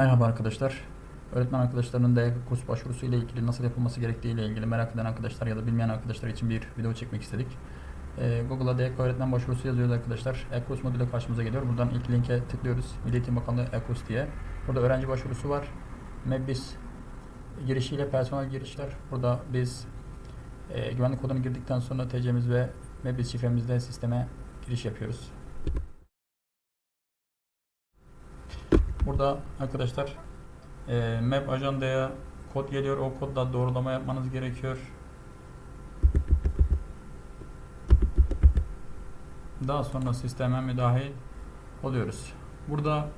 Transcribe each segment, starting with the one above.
arkadaşlar. Öğretmen arkadaşlarının DYK kurs başvurusu ile ilgili nasıl yapılması gerektiği ile ilgili merak eden arkadaşlar ya da bilmeyen arkadaşlar için bir video çekmek istedik. Ee, Google'a DYK öğretmen başvurusu yazıyoruz arkadaşlar. E-kurs modülü karşımıza geliyor. Buradan ilk linke tıklıyoruz. Milli Eğitim Bakanlığı E-kurs diye. Burada öğrenci başvurusu var. Mebbis girişiyle personel girişler. Burada biz e, güvenlik kodunu girdikten sonra TC'miz ve Mebbis şifremizle sisteme giriş yapıyoruz. Burada arkadaşlar e, Map ajandaya kod geliyor. O kodla doğrulama yapmanız gerekiyor. Daha sonra sisteme müdahil oluyoruz. Burada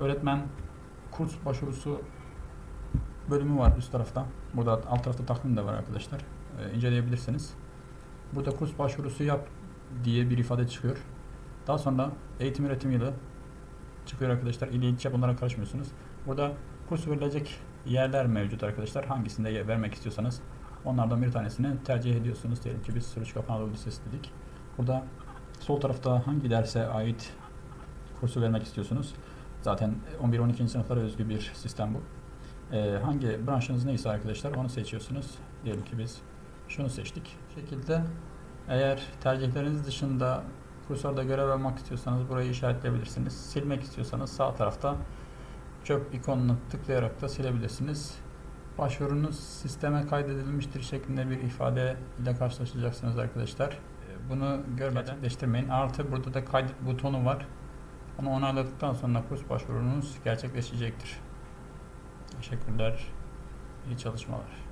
öğretmen kurs başvurusu bölümü var üst tarafta. Burada alt tarafta takvim de var arkadaşlar. E, inceleyebilirsiniz. Burada kurs başvurusu yap diye bir ifade çıkıyor. Daha sonra eğitim öğretim yılı çıkıyor arkadaşlar. İl ilçe bunlara karışmıyorsunuz. Burada kurs verilecek yerler mevcut arkadaşlar. Hangisinde vermek istiyorsanız onlardan bir tanesini tercih ediyorsunuz. Diyelim ki biz Sürüş Kapan Anadolu Lisesi dedik. Burada sol tarafta hangi derse ait kursu vermek istiyorsunuz? Zaten 11-12. sınıflara özgü bir sistem bu. Ee, hangi branşınız neyse arkadaşlar onu seçiyorsunuz. Diyelim ki biz şunu seçtik. Bu şekilde eğer tercihleriniz dışında kurslarda görev almak istiyorsanız burayı işaretleyebilirsiniz. Silmek istiyorsanız sağ tarafta çöp ikonuna tıklayarak da silebilirsiniz. Başvurunuz sisteme kaydedilmiştir şeklinde bir ifade ile karşılaşacaksınız arkadaşlar. Ee, Bunu görmeden değiştirmeyin. Artı burada da kaydet butonu var. Onu onayladıktan sonra kurs başvurunuz gerçekleşecektir. Teşekkürler. İyi çalışmalar.